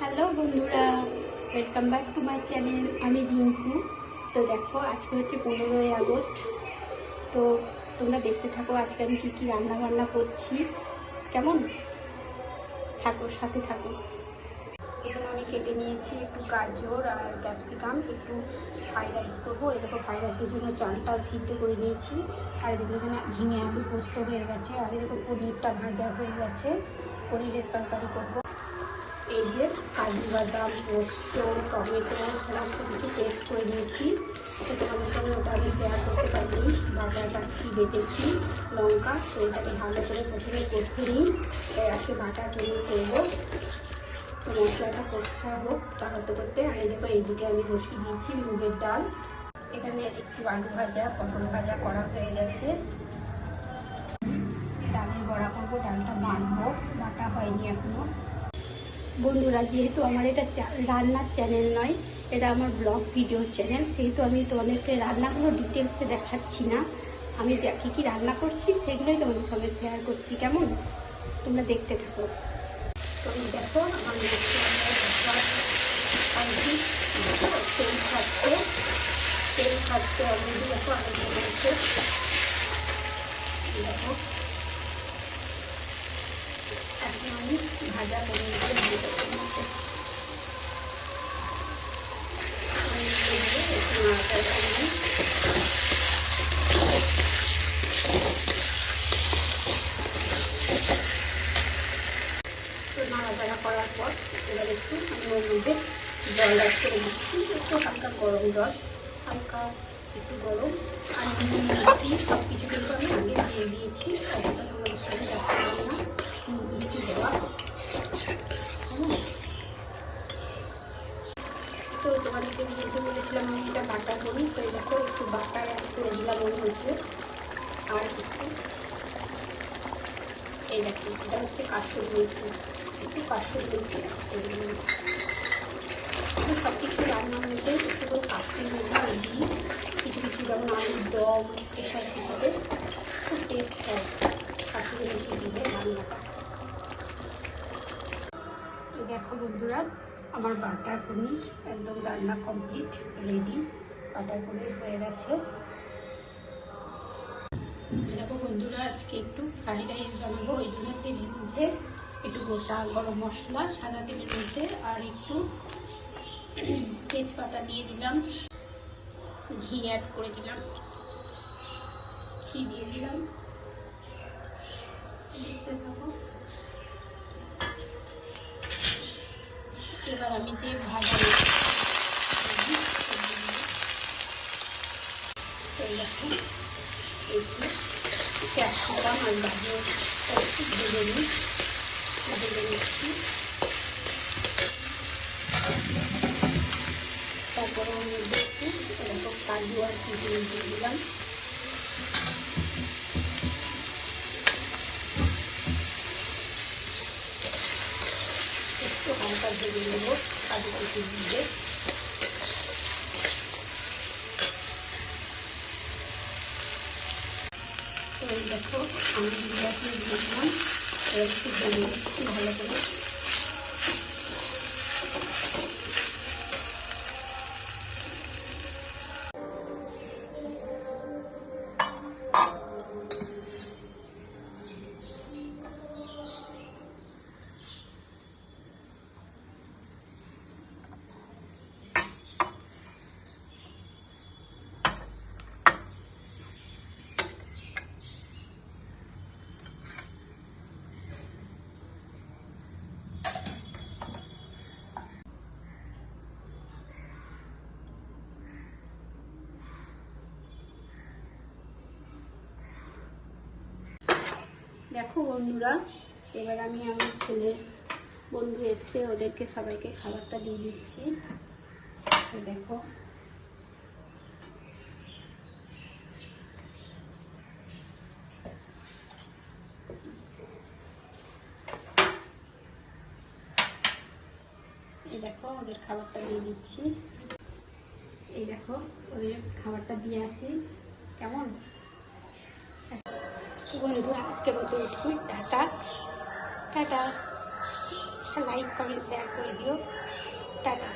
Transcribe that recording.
Hello বন্ধুরা welcome back to my channel আমি রিঙ্কু। তো দেখো, আজকে হচ্ছে পনেরোই আগস্ট। তো তোমরা দেখতে থাকো আজকে আমি কী কী রান্না বান্না করছি। কেমন? থাকো, সাথে থাকো। এখানে আমি কেটে নিয়েছি একটু গাজর আর ক্যাপসিকাম, একটু ফ্রাইড রাইস করব। দেখো ফ্রাইড রাইসের জন্য চালটা সিদ্ধ করে নিয়েছি। আর এদিকে এখানে ঝিঙে আলু পোস্ত হয়ে গেছে। আর এদিকে পনিরটা ভাজা হয়ে গেছে। পনিরের তরকারি করব। এই যে কাজু বাদাম, পোস্ত, টমেটো সমস্ত কিছু পেস্ট করে নিয়েছি। তোমাদের সঙ্গে ওটা আমি শেয়ার করতে পারিনি বাটাটা কি বেটেছি, লঙ্কা তো এটাকে ভালো করে প্রথমে কষে নিই। একে বাটা তৈরি করব। তো মশলাটা কষা হোক তা হতে করতে। আর দেখো, এইদিকে আমি বসিয়ে দিয়েছি মুগের ডাল। এখানে একটু আলু ভাজা, পটল ভাজা করা হয়ে গেছে। ডালের বড়া করব, ডালটা বানবো বাটা হয়নি এখনও। বন্ধুরা, যেহেতু আমার এটা রান্নার চ্যানেল নয়, এটা আমার ব্লগ ভিডিও চ্যানেল সেহেতু আমি তোমাদেরকে রান্নাগুলো ডিটেলসে দেখাচ্ছি না। আমি কী কী রান্না করছি সেগুলোই তোমাদের সঙ্গে শেয়ার করছি, কেমন? তোমরা দেখতে থাকো। তুমি দেখো তেল খাচ্ছে তেল অলরেডি দেখো আমি দেখো এখন আমি ভাজা করে নিতে ভালো করে নিতে একটু নাড়াচাড়া করে নিই। একটু নাড়াচাড়া করার পর এবার একটু আমি ওর মধ্যে জল অ্যাড করে দিচ্ছি একটু হালকা গরম জল হালকা একটু গরম আর নুন তো তোমাদেরকে বলতে বলেছিলাম আমি এটা বাটা করি, তো দেখো, একটু বাটা করে দিলাম ওর মধ্যে আর একটু, এই দেখো, এটা হচ্ছে কাঠুর মেথি একটু দিলাম আমি সব কিছু রান্নার মধ্যে একটু মেথি দিই কিছু কিছু যেমন আলুর দম, এসব কিছুতে খুব টেস্ট হয়। কাঠুর মেথি দিলে রান্নাটা। দেখো বন্ধুরা আমার বাটার পনির, একদম রান্না কমপ্লিট রেডি বাটার পনির হয়ে গেছে। দেখো বন্ধুরা, আজকে একটু ফ্রাইড রাইস বানাবো, ওই জন্য তেলের মধ্যে একটু গোটা গরম মশলা, সাদা তেলের মধ্যে, আর একটু তেজপাতা দিয়ে দিলাম। ঘি অ্যাড করে দিলাম। ঘি দিয়ে দিলাম। দেখতে থাকো। এবার আমি যে ভাজা মাছটা এই দেখো এই যে ক্যাপসিকাম আর গাজর একটু ভেজে নিই ভেজে নিচ্ছি তারপরে ওর মধ্যে একটু এরকম কাজু আর কিশমিশ দিয়ে দিলাম একটু হালকা ভেজে নেব কাজু কুচি দিয়ে দেখো আমি দিয়ে ভালো করে দেখো বন্ধুরা, এবার আমি আমার ছেলে বন্ধু এসছে, ওদেরকে সবাইকে খাবারটা দিয়ে দিচ্ছি। দেখো। এই দেখো, ওদের খাবারটা দিয়ে দিচ্ছি। এই দেখো, ওদের খাবারটা দিয়ে আসি। কেমন? বন্ধুরা আজকে মতো একটু tata. Tata like comment share করে দিও। টাটা।